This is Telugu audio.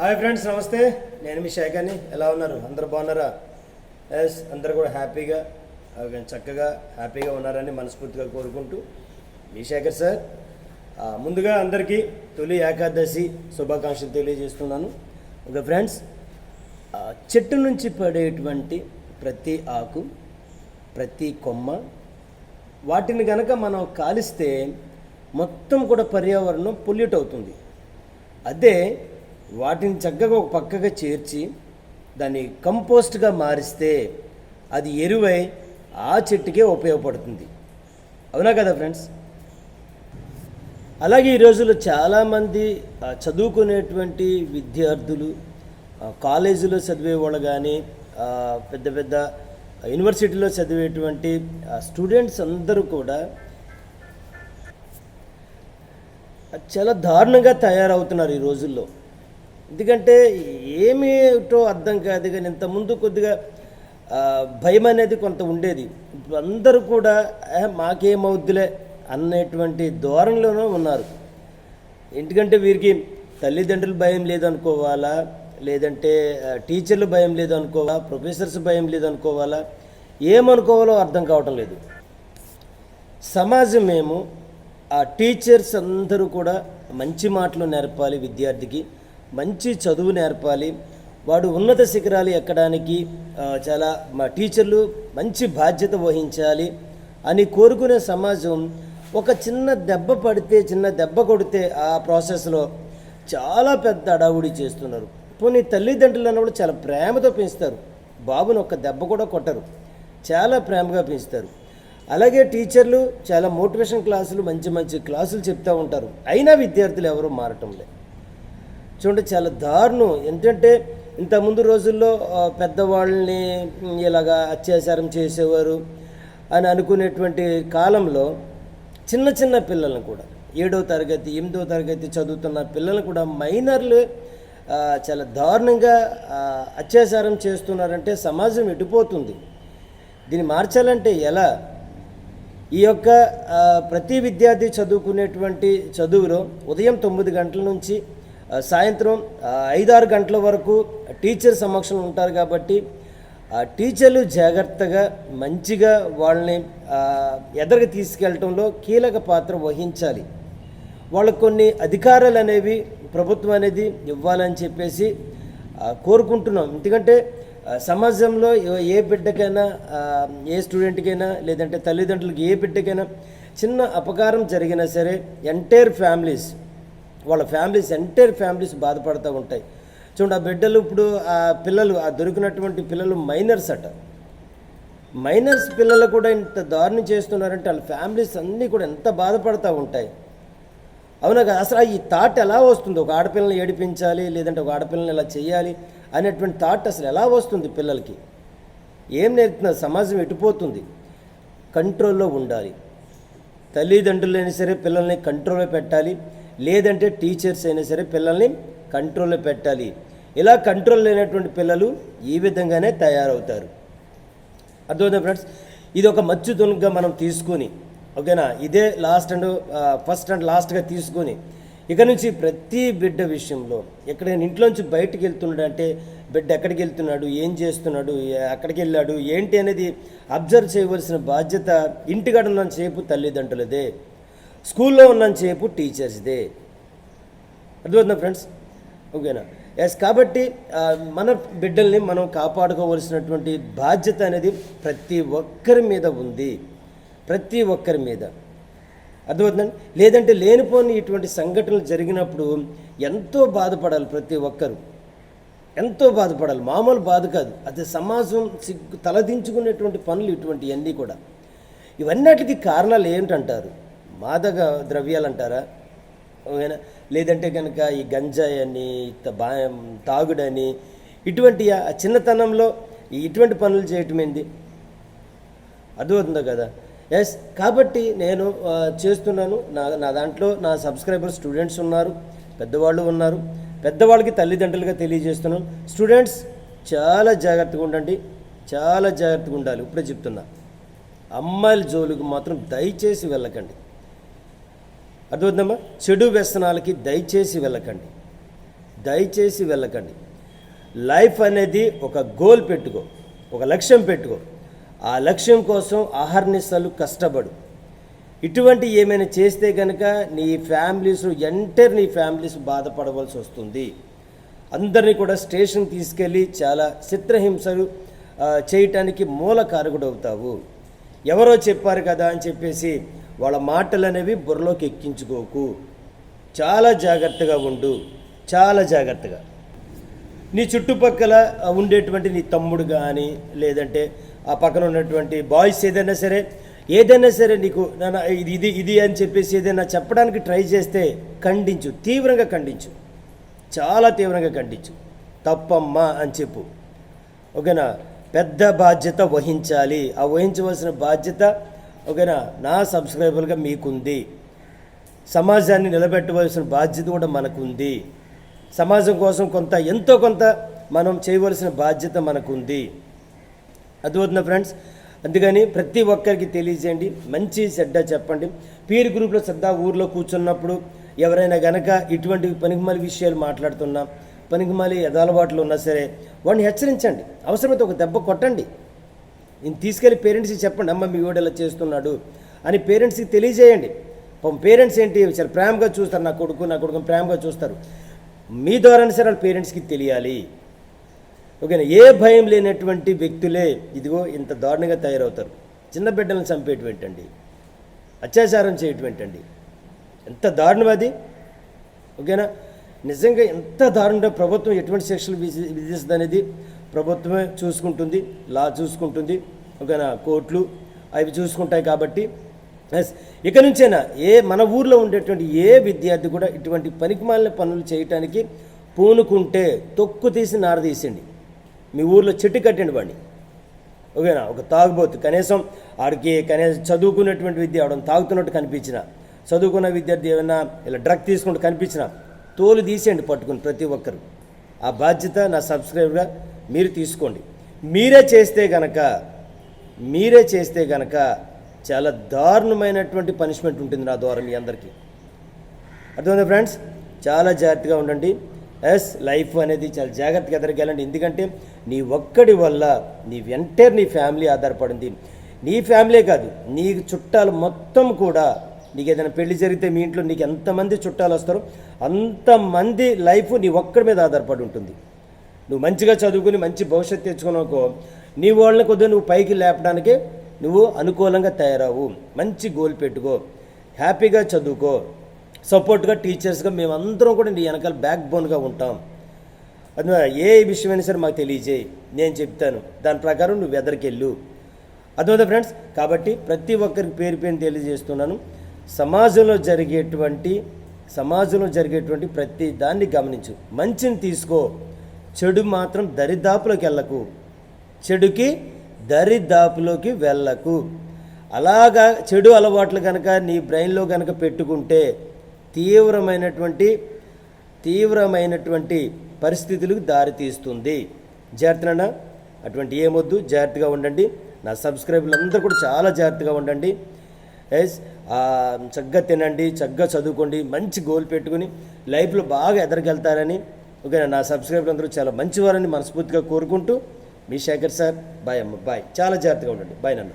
హాయ్ ఫ్రెండ్స్ నమస్తే. నేను మీ శేఖర్ని. ఎలా ఉన్నారు? అందరు బాగున్నారా? ఎస్ అందరు కూడా హ్యాపీగా చక్కగా హ్యాపీగా ఉన్నారని మనస్ఫూర్తిగా కోరుకుంటూ మీ శేఖర్ సార్ ముందుగా అందరికీ తొలి ఏకాదశి శుభాకాంక్షలు తెలియజేస్తున్నాను. ఓకే ఫ్రెండ్స్ చెట్టు నుంచి పడేటువంటి ప్రతి ఆకు ప్రతి కొమ్మ వాటిని గనక మనం కాలిస్తే మొత్తం కూడా పర్యావరణం పొల్యూట్ అవుతుంది. అదే వాటిని చక్కగా ఒక పక్కగా చేర్చి దాన్ని కంపోస్ట్గా మారిస్తే అది ఎరువై ఆ చెట్టుకే ఉపయోగపడుతుంది. అవునా కదా ఫ్రెండ్స్? అలాగే ఈ రోజుల్లో చాలామంది చదువుకునేటువంటి విద్యార్థులు కాలేజీలో చదివే వాళ్ళు కానీ పెద్ద పెద్ద యూనివర్సిటీలో చదివేటువంటి స్టూడెంట్స్ అందరూ కూడా చాలా దారుణంగా తయారవుతున్నారు ఈ రోజుల్లో. ఎందుకంటే ఏమిటో అర్థం కాదు కానీ ఇంతకుముందు కొద్దిగా భయం అనేది కొంత ఉండేది. ఇప్పుడు అందరూ కూడా మాకేమవుద్దిలే అనేటువంటి ధోరణిలోనూ ఉన్నారు. ఎందుకంటే వీరికి తల్లిదండ్రులు భయం లేదనుకోవాలా లేదంటే టీచర్లు భయం లేదనుకోవాలా ప్రొఫెసర్స్ భయం లేదనుకోవాలా ఏమనుకోవాలో అర్థం కావటం లేదు. సమాజం మేము ఆ టీచర్స్ అందరూ కూడా మంచి మాటలు నేర్పాలి విద్యార్థికి మంచి చదువు నేర్పాలి. వాడు ఉన్నత శిఖరాలు ఎక్కడానికి చాలా మా టీచర్లు మంచి బాధ్యత వహించాలి అని కోరుకునే సమాజం ఒక చిన్న దెబ్బ పడితే చిన్న దెబ్బ కొడితే ఆ ప్రాసెస్లో చాలా పెద్ద అడావుడి చేస్తున్నారు. పోనీ తల్లిదండ్రులు అన్నప్పుడు చాలా ప్రేమతో పెంచుతారు. బాబుని ఒక్క దెబ్బ కూడా కొట్టరు. చాలా ప్రేమగా పెంచుతారు. అలాగే టీచర్లు చాలా మోటివేషన్ క్లాసులు మంచి మంచి క్లాసులు చెప్తూ ఉంటారు. అయినా విద్యార్థులు ఎవరూ మారటం లేదు. చూడండి చాలా దారుణం. ఏంటంటే ఇంతకుముందు రోజుల్లో పెద్దవాళ్ళని ఇలాగా అత్యాచారం చేసేవారు అని అనుకునేటువంటి కాలంలో చిన్న చిన్న పిల్లలను కూడా ఏడో తరగతి ఎనిమిదో తరగతి చదువుతున్న పిల్లలు కూడా మైనర్లు చాలా దారుణంగా అత్యాచారం చేస్తున్నారంటే సమాజం ఎడిపోతుంది దీన్ని మార్చాలంటే ఎలా? ఈ యొక్క ప్రతి విద్యార్థి చదువుకునేటువంటి చదువులో ఉదయం తొమ్మిది గంటల నుంచి సాయంత్రం ఐదారు గంటల వరకు టీచర్ సమక్షంలో ఉంటారు కాబట్టి టీచర్లు జాగ్రత్తగా మంచిగా వాళ్ళని ఎదరికి తీసుకెళ్ళటంలో కీలక పాత్ర వహించాలి. వాళ్ళకు కొన్ని అధికారాలు అనేవి ప్రభుత్వం అనేది ఇవ్వాలని చెప్పేసి కోరుకుంటున్నాం. ఎందుకంటే సమాజంలో ఏ- బిడ్డకైనా ఏ స్టూడెంట్కైనా లేదంటే తల్లిదండ్రులకి ఏ బిడ్డకైనా చిన్న అపకారం జరిగినా సరే ఎంటైర్ ఫ్యామిలీస్ వాళ్ళ ఫ్యామిలీస్ ఎంటైర్ ఫ్యామిలీస్ బాధపడుతూ ఉంటాయి. చూడండి ఆ బిడ్డలు ఇప్పుడు ఆ పిల్లలు ఆ దొరికినటువంటి పిల్లలు మైనర్స్ అట. మైనర్స్ పిల్లలు కూడా ఇంత దారుణం చేస్తున్నారంటే వాళ్ళ ఫ్యామిలీస్ అన్నీ కూడా ఎంత బాధపడుతూ ఉంటాయి. అవునా కదా? అసలు ఈ థాట్ ఎలా వస్తుంది? ఒక ఆడపిల్లని ఏడిపించాలి లేదంటే ఒక ఆడపిల్లని ఇలా చేయాలి అనేటువంటి థాట్ అసలు ఎలా వస్తుంది పిల్లలకి? ఏం నేర్పుతున్నారు? సమాజం ఎటుపోతుంది కంట్రోల్లో ఉండాలి. తల్లిదండ్రులైనా సరే పిల్లల్ని కంట్రోల్లో పెట్టాలి. లేదంటే టీచర్స్ అయినా సరే పిల్లల్ని కంట్రోల్లో పెట్టాలి. ఇలా కంట్రోల్ లేనటువంటి పిల్లలు ఈ విధంగానే తయారవుతారు. అర్థమవుతుంది ఫ్రెండ్స్ ఇది ఒక మచ్చు తునుగ్గా మనం తీసుకొని ఓకేనా? ఇదే లాస్ట్ అండ్ ఫస్ట్ అండ్ లాస్ట్గా తీసుకొని ఇక నుంచి ప్రతి బిడ్డ విషయంలో ఎక్కడైనా ఇంట్లోంచి బయటకు వెళ్తున్నాడు అంటే బిడ్డ ఎక్కడికి వెళ్తున్నాడు? ఏం చేస్తున్నాడు? అక్కడికి ఎక్కడికి వెళ్ళాడు? ఏంటి అనేది అబ్జర్వ్ చేయవలసిన బాధ్యత ఇంటికాడ ఉన్నంత సేపు తల్లిదండ్రులదే. స్కూల్లో ఉన్నంతసేపు టీచర్స్దే. అర్థమవుతుందా ఫ్రెండ్స్? ఓకేనా? ఎస్ కాబట్టి మన బిడ్డల్ని మనం కాపాడుకోవలసినటువంటి బాధ్యత అనేది ప్రతి ఒక్కరి మీద ఉంది. ప్రతి ఒక్కరి మీద. అర్థమవుతుందండి? లేదంటే లేనిపోని ఇటువంటి సంఘటనలు జరిగినప్పుడు ఎంతో బాధపడాలి ప్రతి ఒక్కరు. ఎంతో బాధపడాలి. మామూలు బాధ కాదు. అది సమాజం సిగ్గు తలదించుకునేటువంటి పనులు ఇటువంటివన్నీ కూడా. ఇవన్నిటికీ కారణాలు ఏంటంటారు? మాదక ద్రవ్యాలు అంటారా ఓకేనా? లేదంటే కనుక ఈ గంజాయి అని బాయం తాగుడని ఇటువంటి ఆ చిన్నతనంలో ఇటువంటి పనులు చేయటం ఏంది? అర్థమవుతుందో కదా? ఎస్ కాబట్టి నేను చేస్తున్నాను. నా నా దాంట్లో నా సబ్స్క్రైబర్ స్టూడెంట్స్ ఉన్నారు పెద్దవాళ్ళు ఉన్నారు. పెద్దవాళ్ళకి తల్లిదండ్రులుగా తెలియజేస్తున్నాను. స్టూడెంట్స్ చాలా జాగ్రత్తగా ఉండండి. చాలా జాగ్రత్తగా ఉండాలి. ఇప్పుడే చెప్తున్నా. అమ్మాయిల జోలికి మాత్రం దయచేసి వెళ్ళకండి. అర్థమవుతుందమ్మా? చెడు వ్యసనాలకి దయచేసి వెళ్ళకండి. దయచేసి వెళ్ళకండి. లైఫ్ అనేది ఒక గోల్ పెట్టుకో ఒక లక్ష్యం పెట్టుకో. ఆ లక్ష్యం కోసం ఆహర్నిస్తలు కష్టపడు. ఇటువంటి ఏమైనా చేస్తే కనుక నీ ఫ్యామిలీస్ ఎంటర్ నీ ఫ్యామిలీస్ బాధపడవలసి వస్తుంది. అందరినీ కూడా స్టేషన్ తీసుకెళ్ళి చాలా చిత్రహింసలు చేయటానికి మూల కారకుడు అవుతావు ఎవరో చెప్పారు కదా అని చెప్పేసి వాళ్ళ మాటలు అనేవి బుర్రలోకి ఎక్కించుకోకు. చాలా జాగ్రత్తగా ఉండు. చాలా జాగ్రత్తగా. నీ చుట్టుపక్కల ఉండేటువంటి నీ తమ్ముడు కానీ లేదంటే ఆ పక్కన ఉన్నటువంటి బాయ్స్ ఏదైనా సరే ఏదైనా సరే నీకు నాన్న ఇది ఇది ఇది అని చెప్పేసి ఏదైనా చెప్పడానికి ట్రై చేస్తే ఖండించు. తీవ్రంగా ఖండించు. చాలా తీవ్రంగా ఖండించు. తప్పమ్మా అని చెప్పు. ఓకేనా? పెద్ద బాధ్యత వహించాలి. ఆ వహించవలసిన బాధ్యత ఓకేనా? నా సబ్స్క్రైబర్గా మీకుంది. సమాజాన్ని నిలబెట్టవలసిన బాధ్యత కూడా మనకుంది. సమాజం కోసం కొంత ఎంతో కొంత మనం చేయవలసిన బాధ్యత మనకుంది. అర్థమవుతుందా ఫ్రెండ్స్? అందుకని ప్రతి ఒక్కరికి తెలియజేయండి. మంచి చెడ్డ చెప్పండి. పీర్ గ్రూప్లో సరదా ఊర్లో కూర్చున్నప్పుడు ఎవరైనా గనక ఇటువంటి పనికిమాలి విషయాలు మాట్లాడుతున్నా పనికిమాలి యథాలవాట్లు ఉన్నా సరే వాడిని హెచ్చరించండి. అవసరమైతే ఒక దెబ్బ కొట్టండి. తీసుకెళ్ళి పేరెంట్స్కి చెప్పండి అమ్మ మీ వాడు ఇలా చేస్తున్నాడు అని పేరెంట్స్కి తెలియజేయండి. పేరెంట్స్ ఏంటి? చాలా ప్రేమగా చూస్తారు నా కొడుకు నా కొడుకు ప్రేమగా చూస్తారు. మీ ద్వారానే సరే వాళ్ళ పేరెంట్స్కి తెలియాలి. ఓకేనా? ఏ భయం లేనటువంటి వ్యక్తులే ఇదిగో ఇంత దారుణంగా తయారవుతారు. చిన్న బిడ్డలను చంపేటువంటండి. అత్యాచారం చేయటువంటండి. ఎంత దారుణం అది? ఓకేనా? నిజంగా ఎంత దారుణంగా ప్రభుత్వం ఎటువంటి శిక్షలు విధి- విధిస్తుంది అనేది ప్రభుత్వమే చూసుకుంటుంది లా చూసుకుంటుంది ఓకేనా కోర్టులు అవి చూసుకుంటాయి కాబట్టి ఎస్ ఇక నుంచైనా ఏ మన ఊర్లో ఉండేటువంటి ఏ విద్యార్థి కూడా ఇటువంటి పనికిమాలిన పనులు చేయటానికి పూనుకుంటే తొక్కు తీసి నారదీసండి మీ ఊర్లో చెట్టు కట్టండి వాడిని. ఓకేనా ఒక తాగుబోతు కనీసం ఆడికి కనీసం చదువుకున్నటువంటి విద్య ఆవిడ తాగుతున్నట్టు కనిపించిన చదువుకున్న విద్యార్థి ఏమైనా ఇలా డ్రగ్ తీసుకుంటూ కనిపించిన తోలు తీసేయండి పట్టుకుని ప్రతి ఒక్కరు. ఆ బాధ్యత నా సబ్స్క్రైబర్గా మీరు తీసుకోండి. మీరే చేస్తే గనక మీరే చేస్తే గనక చాలా దారుణమైనటువంటి పనిష్మెంట్ ఉంటుంది నా ద్వారా మీ అందరికీ. అర్థమైందా ఫ్రెండ్స్ చాలా జాగ్రత్తగా ఉండండి. ఎస్ లైఫ్ అనేది చాలా జాగ్రత్తగా ఎదరికెళ్ళండి ఎందుకంటే నీ ఒక్కడి వల్ల నీ వెంటనే నీ ఫ్యామిలీ ఆధారపడింది. నీ ఫ్యామిలీ కాదు నీ చుట్టాలు మొత్తం కూడా నీకు ఏదైనా పెళ్ళి జరిగితే మీ ఇంట్లో నీకు ఎంతమంది చుట్టాలు వస్తారో అంతమంది లైఫ్ నీ ఒక్కడి మీద ఆధారపడి ఉంటుంది. నువ్వు మంచిగా చదువుకుని మంచి భవిష్యత్తు తెచ్చుకున్నాకో నీ వాళ్ళని కొద్దిగా నువ్వు పైకి లేపడానికి నువ్వు అనుకూలంగా తయారవు. మంచి గోల్ పెట్టుకో. హ్యాపీగా చదువుకో. సపోర్ట్గా టీచర్స్గా మేమందరం కూడా నీ వెనకాల బ్యాక్ బోన్గా ఉంటాం. అందువల్ల ఏ విషయమైనా సరే మాకు తెలియజేయి. నేను చెప్తాను. దాని ప్రకారం నువ్వు వెదరికెళ్ళు అర్థమవుతా ఫ్రెండ్స్ కాబట్టి ప్రతి ఒక్కరికి పేరు పేరు తెలియజేస్తున్నాను. సమాజంలో జరిగేటువంటి సమాజంలో జరిగేటువంటి ప్రతి దాన్ని గమనించు. మంచిని తీసుకో. చెడు మాత్రం దరిదాపులోకి వెళ్ళకు. చెడుకి దరిదాపులోకి వెళ్ళకు. అలాగా చెడు అలవాట్లు కనుక నీ బ్రెయిన్లో కనుక పెట్టుకుంటే తీవ్రమైనటువంటి తీవ్రమైనటువంటి పరిస్థితులకు దారితీస్తుంది జాగ్రత్తన అటువంటి ఏమొద్దు జాగ్రత్తగా ఉండండి. నా సబ్స్క్రైబర్లు అందరూ కూడా చాలా జాగ్రత్తగా ఉండండి. ఎస్ చక్కగా తినండి చక్కగా చదువుకోండి మంచి గోల్ పెట్టుకుని లైఫ్లో బాగా ఎదరికెళ్తారని ఓకే నా సబ్స్క్రైబర్లు అందరూ చాలా మంచివారని మనస్ఫూర్తిగా కోరుకుంటూ మీ శేఖర్ సార్ బాయ్ అమ్మ బాయ్. చాలా జాగ్రత్తగా ఉండండి. బాయ్ నన్ను.